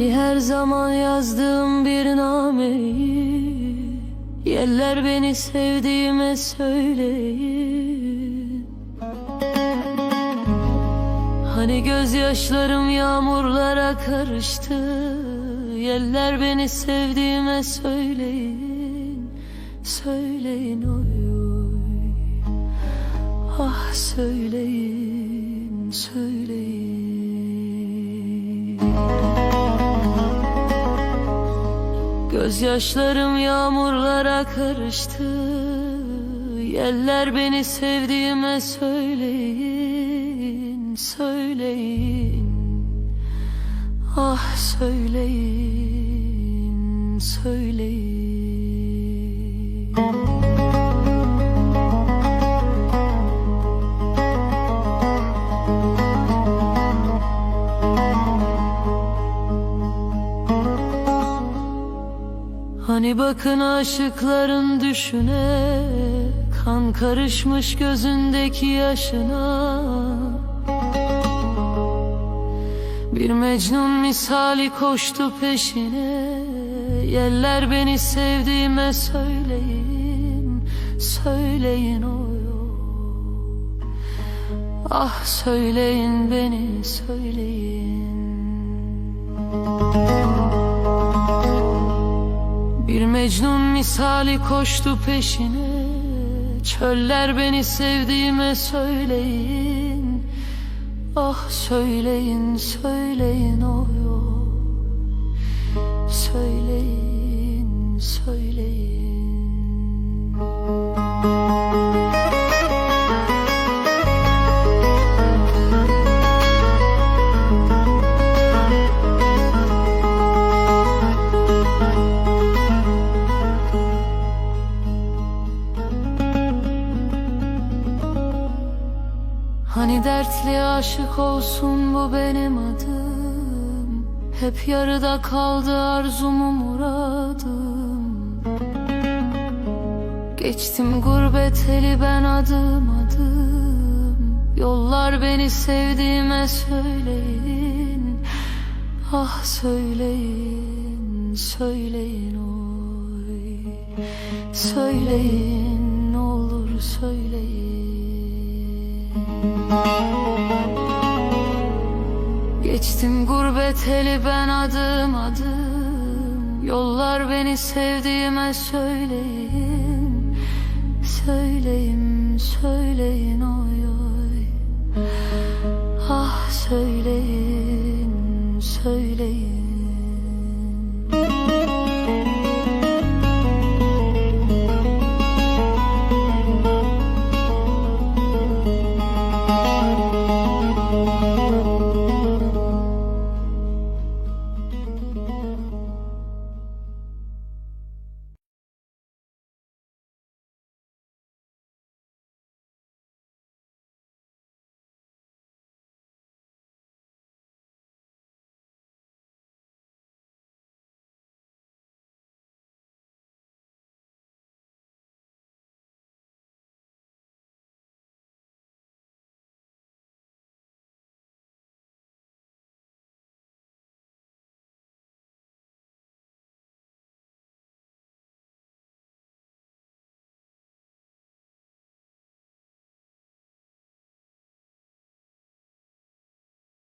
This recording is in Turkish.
Hani her zaman yazdığım bir nameyi Yeller beni sevdiğime söyleyin. Hani gözyaşlarım yağmurlara karıştı Yeller beni sevdiğime söyleyin Söyleyin oy oy. Ah söyleyin söyleyin Gözyaşlarım yağmurlara karıştı. Yeller beni sevdiğime söyleyin Söyleyin. Ah söyleyin Söyleyin Hani bakın aşıkların düşüne Kan karışmış gözündeki yaşına. Bir mecnun misali koştu peşine Yeller beni sevdiğime söyleyin Söyleyin o Ah söyleyin beni söyleyin. Bir mecnun misali koştu peşine. Çöller beni sevdiğime söyleyin. Ah söyleyin söyleyin o Söyleyin söyleyin dertli aşık olsun bu benim adım. Hep yarıda kaldı arzumu muradım Geçtim gurbet eli ben adım adım. Yollar beni sevdiğime söyleyin. Ah söyleyin, söyleyin oy. Söyleyin, ne olur söyleyin Geçtim gurbet eli ben adım adım. Yollar beni sevdiğime söyleyin. Söyleyin, söyleyin oy oy. Ah söyleyin, söyleyin